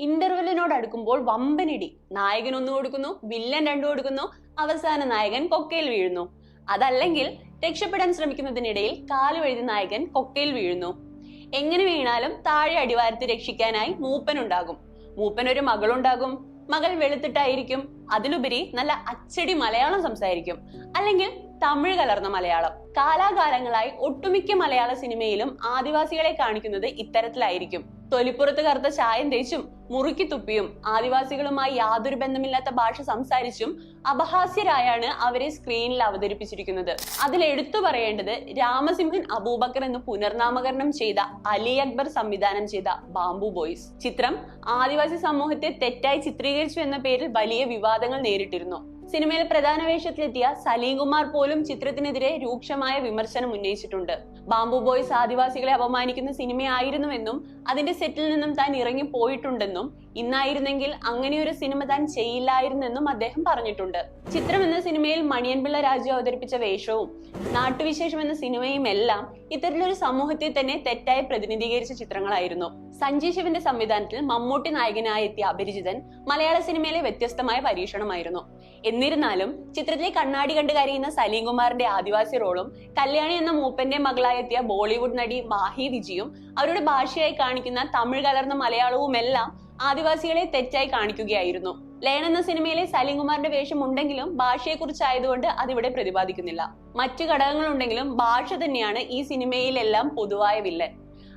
ഇന്റർവെല്ലിനോട് അടുക്കുമ്പോൾ വമ്പനിടി. നായകൻ ഒന്ന് കൊടുക്കുന്നു വില്ലൻ രണ്ടു കൊടുക്കുന്നു അവസാന നായകൻ കൊക്കയിൽ വീഴുന്നു. അതല്ലെങ്കിൽ രക്ഷപ്പെടാൻ ശ്രമിക്കുന്നതിനിടയിൽ കാൽ വഴുതി നായകൻ കൊക്കയിൽ വീഴുന്നു. എങ്ങനെ വീണാലും താഴെ അടിവാരത്ത് രക്ഷിക്കാനായി മൂപ്പനുണ്ടാകും. മൂപ്പൻ ഒരു മകളുണ്ടാകും. മകൾ വെളുത്തിട്ടായിരിക്കും. അതിലുപരി നല്ല അച്ചടി മലയാളം സംസാരിക്കും. അല്ലെങ്കിൽ തമിഴ് കലർന്ന മലയാളം. കാലാകാലങ്ങളായി ഒട്ടുമിക്ക മലയാള സിനിമയിലും ആദിവാസികളെ കാണിക്കുന്നത് ഇത്തരത്തിലായിരിക്കും. തൊലിപ്പുറത്ത് കറുത്ത ചായം തേച്ചും മുറുക്കി തുപ്പിയും ആദിവാസികളുമായി യാതൊരു ബന്ധമില്ലാത്ത ഭാഷ സംസാരിച്ചും അപഹാസ്യരായാണ് അവരെ സ്ക്രീനിൽ അവതരിപ്പിച്ചിരിക്കുന്നത്. അതിൽ എടുത്തു പറയേണ്ടത് രാമസിംഹൻ അബൂബക്കർ എന്ന് പുനർനാമകരണം ചെയ്ത അലി അക്ബർ സംവിധാനം ചെയ്ത ബാംബു ബോയ്സ്. ചിത്രം ആദിവാസി സമൂഹത്തെ തെറ്റായി ചിത്രീകരിച്ചു എന്ന പേരിൽ വലിയ വിവാദങ്ങൾ നേരിട്ടിരുന്നു. സിനിമയിൽ പ്രധാന വേഷത്തിലെത്തിയ സലീം കുമാർ പോലും ചിത്രത്തിനെതിരെ രൂക്ഷമായ വിമർശനം ഉന്നയിച്ചിട്ടുണ്ട്. ബാംബു ബോയ്സ് ആദിവാസികളെ അപമാനിക്കുന്ന സിനിമയായിരുന്നുവെന്നും അതിന്റെ സെറ്റിൽ നിന്നും താൻ ഇറങ്ങി പോയിട്ടുണ്ടെന്നും ഇന്നായിരുന്നെങ്കിൽ അങ്ങനെയൊരു സിനിമ താൻ ചെയ്യില്ലായിരുന്നെന്നും അദ്ദേഹം പറഞ്ഞിട്ടുണ്ട്. ചിത്രം എന്ന സിനിമയിൽ മണിയൻപിള്ള രാജു അവതരിപ്പിച്ച വേഷവും നാട്ടുവിശേഷം എന്ന സിനിമയും എല്ലാം ഇത്തരത്തിലൊരു സമൂഹത്തെ തന്നെ തെറ്റായി പ്രതിനിധീകരിച്ച ചിത്രങ്ങളായിരുന്നു. സഞ്ജയ് ശിവന്റെ സംവിധാനത്തിൽ മമ്മൂട്ടി നായകനായെത്തിയ അപരിചിതൻ മലയാള സിനിമയിലെ വ്യത്യസ്തമായ പരീക്ഷണമായിരുന്നു. എന്നിരുന്നാലും ചിത്രത്തിലെ കണ്ണാടി കണ്ട് കരയുന്ന സലീം കുമാറിന്റെ ആദിവാസി റോളും കല്യാണി എന്ന മൂപ്പന്റെ മകളായി എത്തിയ ബോളിവുഡ് നടി മാഹി വിജിയും അവരുടെ ഭാഷയായി കാണിക്കുന്ന തമിഴ് കലർന്ന മലയാളവും എല്ലാം ആദിവാസികളെ തെറ്റായി കാണിക്കുകയായിരുന്നു. ലയൺ എന്ന സിനിമയിലെ സലീം കുമാറിന്റെ വേഷം ഉണ്ടെങ്കിലും ഭാഷയെക്കുറിച്ചായതുകൊണ്ട് അതിവിടെ പ്രതിപാദിക്കുന്നില്ല. മറ്റു ഘടകങ്ങളുണ്ടെങ്കിലും ഭാഷ തന്നെയാണ് ഈ സിനിമയിലെല്ലാം പൊതുവായ വില്ലൻ.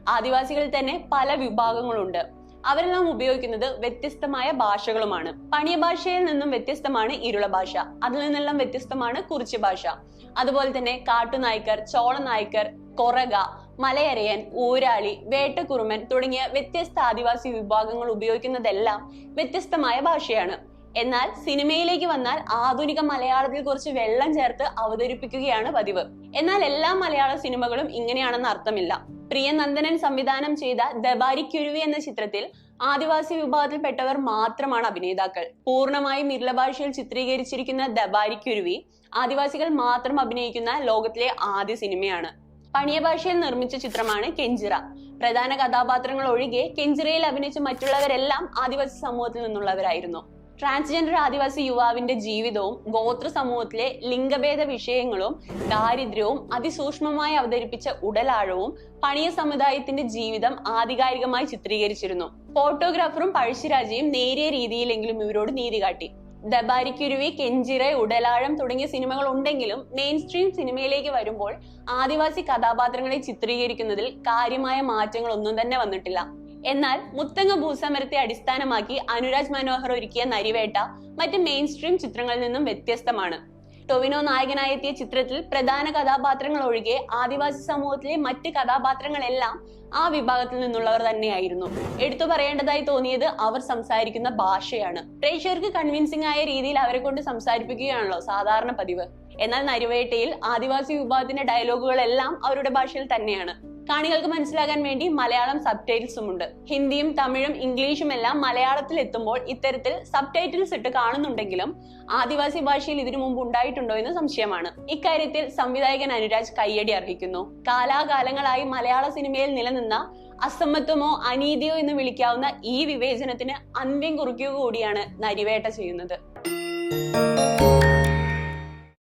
ആദിവാസികളിൽ തന്നെ പല വിഭാഗങ്ങളുണ്ട്. അവരെല്ലാം ഉപയോഗിക്കുന്നത് വ്യത്യസ്തമായ ഭാഷകളുമാണ്. പണിയ ഭാഷയിൽ നിന്നും വ്യത്യസ്തമാണ് ഇരുള ഭാഷ. അതിൽ നിന്നെല്ലാം വ്യത്യസ്തമാണ് കുറിച്ച് ഭാഷ. അതുപോലെ തന്നെ കാട്ടുനായ്ക്കർ ചോളനായ്ക്കർ കൊറക മലയരയൻ ഊരാളി വേട്ടക്കുറുമൻ തുടങ്ങിയ വ്യത്യസ്ത ആദിവാസി വിഭാഗങ്ങൾ ഉപയോഗിക്കുന്നതെല്ലാം വ്യത്യസ്തമായ ഭാഷയാണ്. എന്നാൽ സിനിമയിലേക്ക് വന്നാൽ ആധുനിക മലയാളത്തിൽ കുറച്ച് വെള്ളം ചേർത്ത് അവതരിപ്പിക്കുകയാണ് പതിവ്. എന്നാൽ എല്ലാ മലയാള സിനിമകളും ഇങ്ങനെയാണെന്ന് അർത്ഥമില്ല. പ്രിയനന്ദനൻ സംവിധാനം ചെയ്ത ദബാരി കുരുവി എന്ന ചിത്രത്തിൽ ആദിവാസി വിഭാഗത്തിൽപ്പെട്ടവർ മാത്രമാണ് അഭിനേതാക്കൾ. പൂർണമായും ഇരുള ഭാഷയിൽ ചിത്രീകരിച്ചിരിക്കുന്ന ദബാരി കുരുവി ആദിവാസികൾ മാത്രം അഭിനയിക്കുന്ന ലോകത്തിലെ ആദ്യ സിനിമയാണ്. പണിയ ഭാഷയിൽ നിർമ്മിച്ച ചിത്രമാണ് കെഞ്ചിറ. പ്രധാന കഥാപാത്രങ്ങൾ ഒഴികെ കെഞ്ചിറയിൽ അഭിനയിച്ച മറ്റുള്ളവരെല്ലാം ആദിവാസി സമൂഹത്തിൽ നിന്നുള്ളവരായിരുന്നു. ട്രാൻസ്ജെൻഡർ ആദിവാസി യുവാവിന്റെ ജീവിതവും ഗോത്ര സമൂഹത്തിലെ ലിംഗഭേദ വിഷയങ്ങളും ദാരിദ്ര്യവും അതിസൂക്ഷ്മമായി അവതരിപ്പിച്ച ഉടലാഴവും പണിയ സമുദായത്തിന്റെ ജീവിതം ആധികാരികമായി ചിത്രീകരിച്ചിരുന്നു. ഫോട്ടോഗ്രാഫറും പഴശ്ശിരാജയും നേരിയ രീതിയിലെങ്കിലും ഇവരോട് നീതി കാട്ടി. ദബാരിക്കുരുവി കെഞ്ചിറ ഉടലാഴം തുടങ്ങിയ സിനിമകൾ ഉണ്ടെങ്കിലും മെയിൻ സ്ട്രീം സിനിമയിലേക്ക് വരുമ്പോൾ ആദിവാസി കഥാപാത്രങ്ങളെ ചിത്രീകരിക്കുന്നതിൽ കാര്യമായ മാറ്റങ്ങൾ ഒന്നും തന്നെ വന്നിട്ടില്ല. എന്നാൽ മുത്തങ്ങ ഭൂസമരത്തെ അടിസ്ഥാനമാക്കി അനുരാജ് മനോഹർ ഒരുക്കിയ നരിവേട്ട മറ്റ് മെയിൻ സ്ട്രീം ചിത്രങ്ങളിൽ നിന്നും വ്യത്യസ്തമാണ്. ടൊവിനോ നായകനായി എത്തിയ ചിത്രത്തിൽ പ്രധാന കഥാപാത്രങ്ങൾ ഒഴികെ ആദിവാസി സമൂഹത്തിലെ മറ്റ് കഥാപാത്രങ്ങളെല്ലാം ആ വിഭാഗത്തിൽ നിന്നുള്ളവർ തന്നെയായിരുന്നു. എടുത്തു പറയേണ്ടതായി തോന്നിയത് അവർ സംസാരിക്കുന്ന ഭാഷയാണ്. പ്രേക്ഷകർക്ക് കൺവിൻസിംഗ് ആയ രീതിയിൽ അവരെ കൊണ്ട് സംസാരിപ്പിക്കുകയാണല്ലോ സാധാരണ പതിവ്. എന്നാൽ നരുവേട്ടയിൽ ആദിവാസി വിഭാഗത്തിന്റെ ഡയലോഗുകളെല്ലാം അവരുടെ ഭാഷയിൽ തന്നെയാണ്. കാണികൾക്ക് മനസ്സിലാകാൻ വേണ്ടി മലയാളം സബ് ടൈറ്റിൽസും ഉണ്ട് ഹിന്ദിയും തമിഴും ഇംഗ്ലീഷും എല്ലാം മലയാളത്തിൽ എത്തുമ്പോൾ ഇത്തരത്തിൽ സബ് ടൈറ്റിൽസ് ഇട്ട് കാണുന്നുണ്ടെങ്കിലും ആദിവാസി ഭാഷയിൽ ഇതിനു മുമ്പ് ഉണ്ടായിട്ടുണ്ടോ എന്ന് സംശയമാണ്. ഇക്കാര്യത്തിൽ സംവിധായകൻ അനുരാജ് കയ്യടി അർഹിക്കുന്നു. കാലാകാലങ്ങളായി മലയാള സിനിമയിൽ നിലനിന്ന അസമത്വമോ അനീതിയോ എന്ന് വിളിക്കാവുന്ന ഈ വിവേചനത്തിന് അന്ത്യം കുറിക്കുക കൂടിയാണ് നരിവേട്ട ചെയ്യുന്നത്.